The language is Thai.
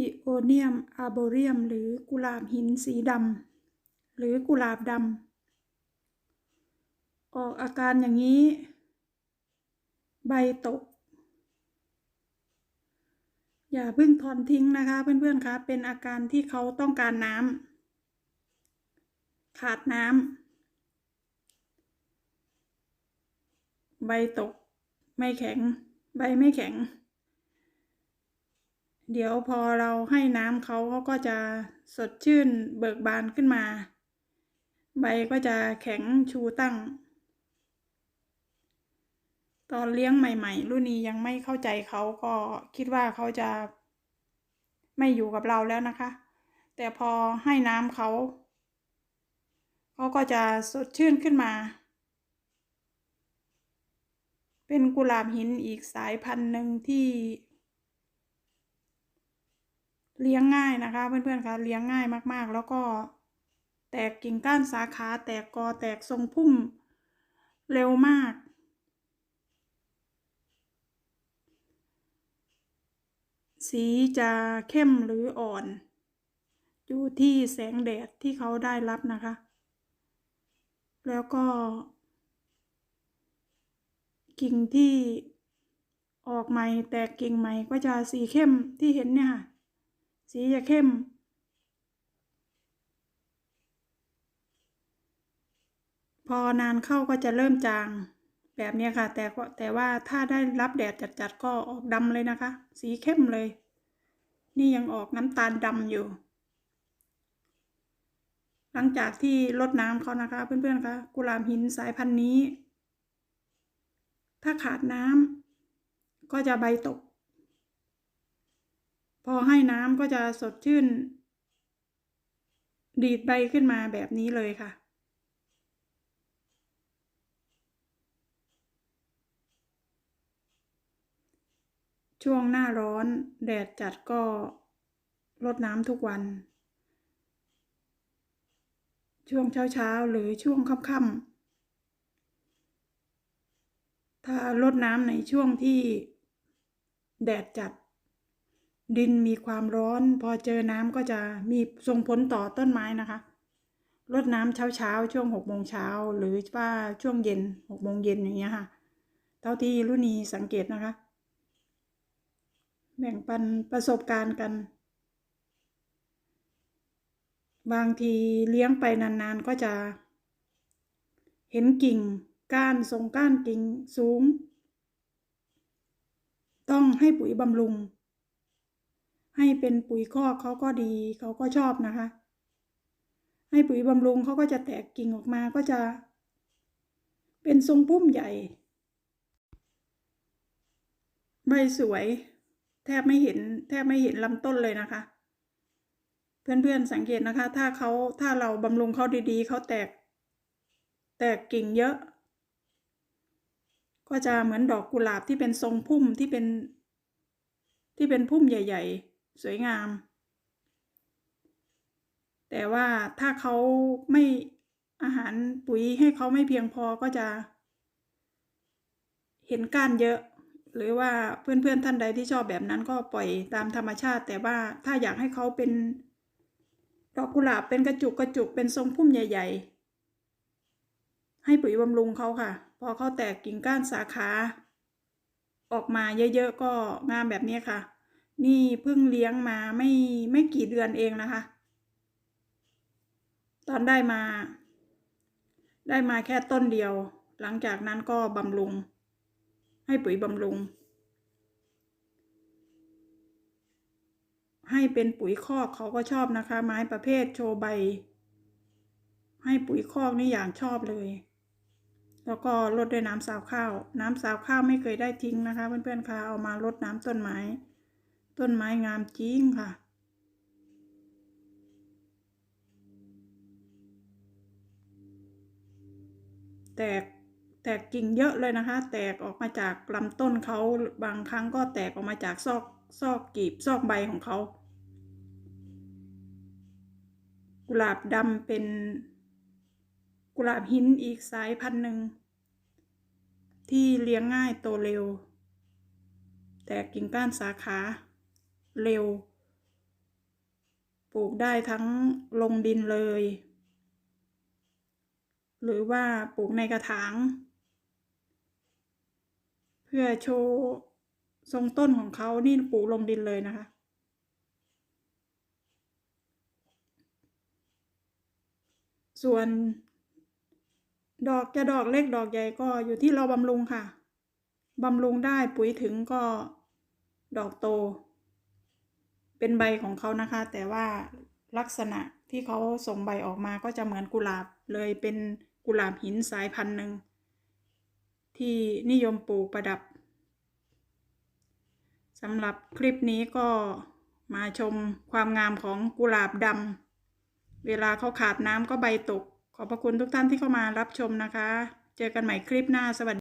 อิโอเนียมอาร์โบเรียม หรือกุหลาบหินสีดำหรือกุหลาบดำออกอาการอย่างนี้ ใบตก อย่าเพิ่งถอนทิ้งนะคะ เพื่อนๆคะเป็นอาการที่เขาต้องการน้ำขาดน้ำใบตก ไม่แข็ง ใบไม่แข็ง เดี๋ยวพอเราให้น้ำเขาเขาก็จะสดชื่นเบิกบานขึ้นมา ใบก็จะแข็งชูตั้ง ตอนเลี้ยงใหม่ ๆ รุ่นนี้ยังไม่เข้าใจเขาก็คิดว่าเขาจะไม่อยู่กับเราแล้วนะคะ แต่พอให้น้ำเขาเขาก็จะสดชื่นขึ้นมา เป็นกุหลาบหินอีกสายพันธุ์หนึ่งที่ เลี้ยงง่ายนะคะ เพื่อนๆคะเลี้ยงง่ายมากๆ แล้วก็แตกกิ่งก้านสาขาแตกกอแตกทรงพุ่มเร็วมาก สีจะเข้มหรืออ่อน อยู่ที่แสงแดดที่เขาได้รับนะคะ แล้วก็ กิ่งที่ออกใหม่แตกกิ่งใหม่ก็จะสีเข้มที่เห็นเนี่ยค่ะ สีจะเข้ม พอนานเข้าก็จะเริ่มจางแบบนี้ค่ะ แต่แต่ว่าถ้าได้รับแดดจัดๆก็ออกดำเลยนะคะ สีเข้มเลย นี่ยังออกน้ำตาลดำอยู่ หลังจากที่ลดน้ำเขานะคะ เพื่อนๆคะกุหลาบหินสายพันธุ์นี้ ถ้าขาดน้ำก็จะใบตก อให้น้ำก็จะสดชื่น ดีดใบขึ้นมาแบบนี้เลยค่ะ ช่วงหน้าร้อนแดดจัดก็รดน้ำทุกวัน ช่วงเช้าๆหรือช่วงค่ำๆถ้ารดน้ำในช่วงที่แดดจัด ดินมีความร้อน พอเจอน้ำก็จะมีส่งผลต่อต้นไม้นะคะรดน้ำเช้าๆช่วงหกโมงเช้าหรือว่าช่วงเย็นหกโมงเย็นอย่างเงี้ยค่ะ เท่าที่รุ่นีสังเกตนะคะ แบ่งปันประสบการณ์กัน บางทีเลี้ยงไปนานๆก็จะ เห็นกิ่งก้านทรงก้านกิ่งสูง ต้องให้ปุ๋ยบำรุง ให้เป็นปุ๋ยคอกเขาก็ดีเขาก็ชอบนะคะ ให้ปุ๋ยบำรุงเขาก็จะแตกกิ่งออกมาก็จะ เป็นทรงพุ่มใหญ่ ใบสวย แทบไม่เห็นแทบไม่เห็นลำต้นเลยนะคะ เพื่อนๆสังเกตนะคะ ถ้าเขาถ้าเราบำรุงเขาดีๆเขาแตก แตกกิ่งเยอะ ก็จะเหมือนดอกกุหลาบที่เป็นทรงพุ่มที่เป็นที่เป็นพุ่มใหญ่ ๆ สวยงาม แต่ว่าถ้าเขาไม่อาหารปุ๋ยให้เขาไม่เพียงพอก็จะ เห็นก้านเยอะ หรือว่าเพื่อนๆท่านใดที่ชอบแบบนั้นก็ปล่อยตามธรรมชาติ แต่ว่าถ้าอยากให้เขาเป็นดอกกุหลาบเป็นกระจุกกระจุกเป็นทรงพุ่มใหญ่ ๆ ให้ปุ๋ยบำรุงเขาค่ะ พอเขาแตกกิ่งก้านสาขา ออกมาเยอะๆก็งามแบบนี้ค่ะ นี่เพิ่งเลี้ยงมาไม่ไม่กี่เดือนเองนะคะ ตอนได้มา ได้มาแค่ต้นเดียว หลังจากนั้นก็บำรุง ให้ปุ๋ยบำรุง ให้เป็นปุ๋ยคอกเขาก็ชอบนะคะ ไม้ประเภทโชว์ใบ ให้ปุ๋ยคอกนี่อย่างชอบเลย แล้วก็รดด้วยน้ำสาวข้าว น้ำสาวข้าวไม่เคยได้ทิ้งนะคะ เพื่อนๆคะเอามารดน้ำต้นไม้ ต้นไม้งามจริงค่ะ แตกแตกกิ่งเยอะเลยนะคะ แตกออกมาจากลำต้นเขาบางครั้งก็แตกออกมาจากซอกซอกกีบซอกใบของเขากุหลาบดำเป็นกุหลาบหินอีกสายพันธุ์หนึ่ง ที่เลี้ยงง่ายโตเร็ว แตกกิ่งก้านสาขา เร็ว ปลูกได้ทั้งลงดินเลย หรือว่าปลูกในกระถาง เพื่อโชว์ทรงต้นของเขานี่ปลูกลงดินเลยนะคะส่วนดอกจะดอกเล็กดอกใหญ่ก็อยู่ที่เราบำรุงค่ะ บำรุงได้ปุ๋ยถึงก็ดอกโต เป็นใบของเขานะคะ แต่ว่าลักษณะที่เขาส่งใบออกมาก็จะเหมือนกุหลาบเลยเป็นกุหลาบหินสายพันธุ์หนึ่งที่นิยมปลูกประดับสำหรับคลิปนี้ก็มาชมความงามของกุหลาบดำเวลาเขาขาดน้ำก็ใบตก ขอบพระคุณทุกท่านที่เข้ามารับชมนะคะ เจอกันใหม่คลิปหน้าสวัสดี